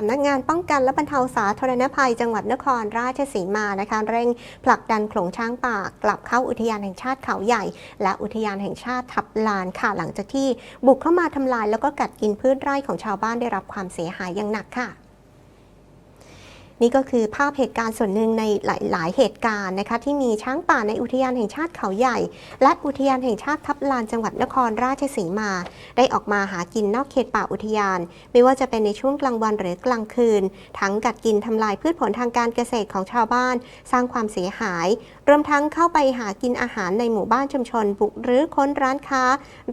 สำนักงานป้องกันและบรรเทาสาธารณภัย จังหวัดนครราชสีมานะคะเร่งผลักดันโขลงช้างป่ากลับเข้าอุทยานแห่งชาติเขาใหญ่ และอุทยานแห่งชาติทับลานค่ะหลังจากที่บุกเข้ามาทำลายแล้วก็กัดกินพืชไร่ของชาวบ้านได้รับความเสียหายอย่างหนักค่ะ นี่ก็คือภาพเหตุการณ์ส่วนหนึ่งในหลาย ๆ เหตุการณ์นะคะที่มีช้างป่าในอุทยานแห่งชาติเขาใหญ่ และอุทยานแห่งชาติทับลานจังหวัดนครราชสีมา ได้ออกมาหากินนอกเขตป่าอุทยาน ไม่ว่าจะเป็นในช่วงกลางวันหรือกลางคืน ทั้งกัดกินทำลายพืชผลทางการเกษตรของชาวบ้าน สร้างความเสียหาย รวมทั้งเข้าไปหากินอาหารในหมู่บ้านชุมชน บุกรื้อค้นร้านค้า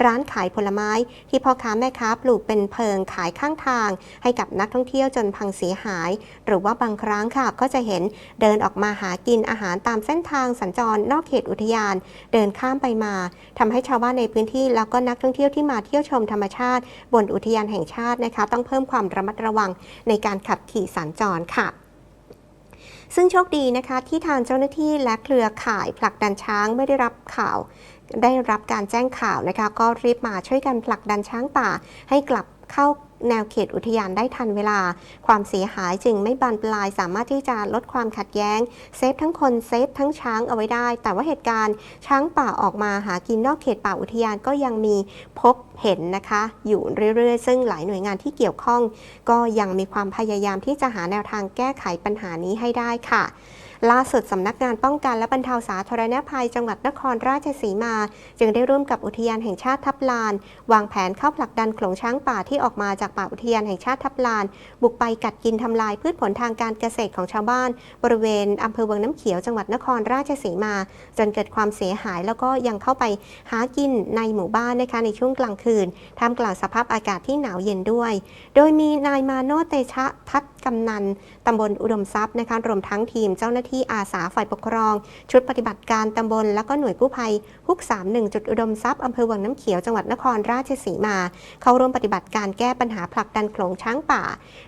ร้านขายผลไม้ ที่พ่อค้าแม่ค้าปลูกเป็นเพิงขายข้างทาง ให้กับนักท่องเที่ยวจนพังเสียหาย หรือว่าบางครั้งค่ะ ก็จะเห็นเดินออกมาหากินอาหารตามเส้นทางสัญจรนอกเขตอุทยาน เดินข้ามไปมาทำให้ชาวบ้านในพื้นที่ แล้วก็นักท่องเที่ยวที่มาเที่ยวชมธรรมชาติ บนอุทยานแห่งชาตินะคะ ต้องเพิ่มความระมัดระวังในการขับขี่สัญจรค่ะซึ่งโชคดีนะคะที่ทางเจ้าหน้าที่และเครือข่ายผลักดันช้างไม่ได้รับข่าว ได้รับการแจ้งข่าวนะคะ ก็รีบมาช่วยกันผลักดันช้างป่าให้กลับเข้า แนวเขตอุทยานได้ทันเวลา ความเสียหายจึงไม่บานปลายสามารถที่จะลดความขัดแย้ง เซฟทั้งคนเซฟทั้งช้างเอาไว้ได้ แต่ว่าเหตุการณ์ช้างป่าออกมาหากินนอกเขตป่าอุทยานก็ยังมีพบเห็นนะคะ อยู่เรื่อยๆ ซึ่งหลายหน่วยงานที่เกี่ยวข้อง ก็ยังมีความพยายามที่จะหาแนวทางแก้ไขปัญหานี้ให้ได้ค่ะ ล่าสุดสำนักงานป้องกันและบรรเทาสาธารณภัยจังหวัดนครราชสีมา จึงได้ร่วมกับอุทยานแห่งชาติทับลาน วางแผนเข้าผลักดันโขลงช้างป่าที่ออกมาจากป่าอุทยานแห่งชาติทับลาน บุกไปกัดกินทำลายพืชผลทางการเกษตรของชาวบ้าน บริเวณอำเภอวังน้ำเขียวจังหวัดนครราชสีมา จนเกิดความเสียหายแล้วก็ยังเข้าไปหากินในหมู่บ้านนะคะในช่วงกลางคืนท่ามกลางสภาพอากาศที่หนาวเย็นด้วย โดยมีนายมาโนเตชะทัศ กำนันตำบลอุดมทรัพย์นะคะรวมทั้งทีมเจ้าหน้าที่อาสาฝ่ายปกครอง ชุดปฏิบัติการตำบล แล้วก็หน่วยกู้ภัยฮุก 31 จุดอุดมทรัพย์อำเภอวังน้ำเขียวจังหวัดนครราชสีมา เข้าร่วมปฏิบัติการแก้ปัญหาผลักดันโขลงช้างป่า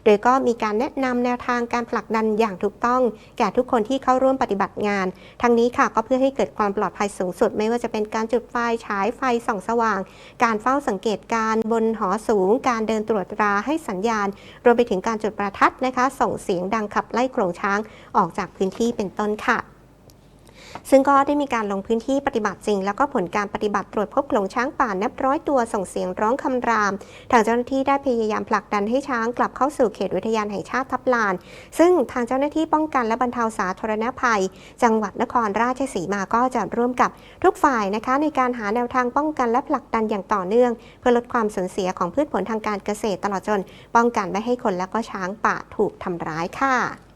โดยก็มีการแนะนำแนวทางการผลักดันอย่างถูกต้อง แก่ทุกคนที่เข้าร่วมปฏิบัติงาน ทั้งนี้ค่ะก็เพื่อให้เกิดความปลอดภัยสูงสุด ไม่ว่าจะเป็นการจุดไฟฉายไฟส่องสว่าง การเฝ้าสังเกตการบนหอสูง การเดินตรวจตราให้สัญญาณ รวมไปถึงการจุดประทัดนะคะ ส่งเสียงดังขับไล่โขลงช้างออกจากพื้นที่เป็นต้นค่ะ ซึ่งก็ได้มีการลงพื้นที่ปฏิบัติจริง แล้วก็ผลการปฏิบัติตรวจพบโขลงช้างป่านับร้อยตัวส่งเสียงร้องคำราม ทางเจ้าหน้าที่ได้พยายามผลักดันให้ช้างกลับเข้าสู่เขตอุทยานแห่งชาติทับลาน ซึ่งทางเจ้าหน้าที่ป้องกันและบรรเทาสาธารณภัย จังหวัดนครราชสีมาก็จะร่วมกับทุกฝ่ายนะคะ ในการหาแนวทางป้องกันและผลักดันอย่างต่อเนื่อง เพื่อลดความสูญเสียของพืชผลทางการเกษตรตลอดจน ป้องกันไม่ให้คนและก็ช้างป่าถูกทำร้ายค่ะ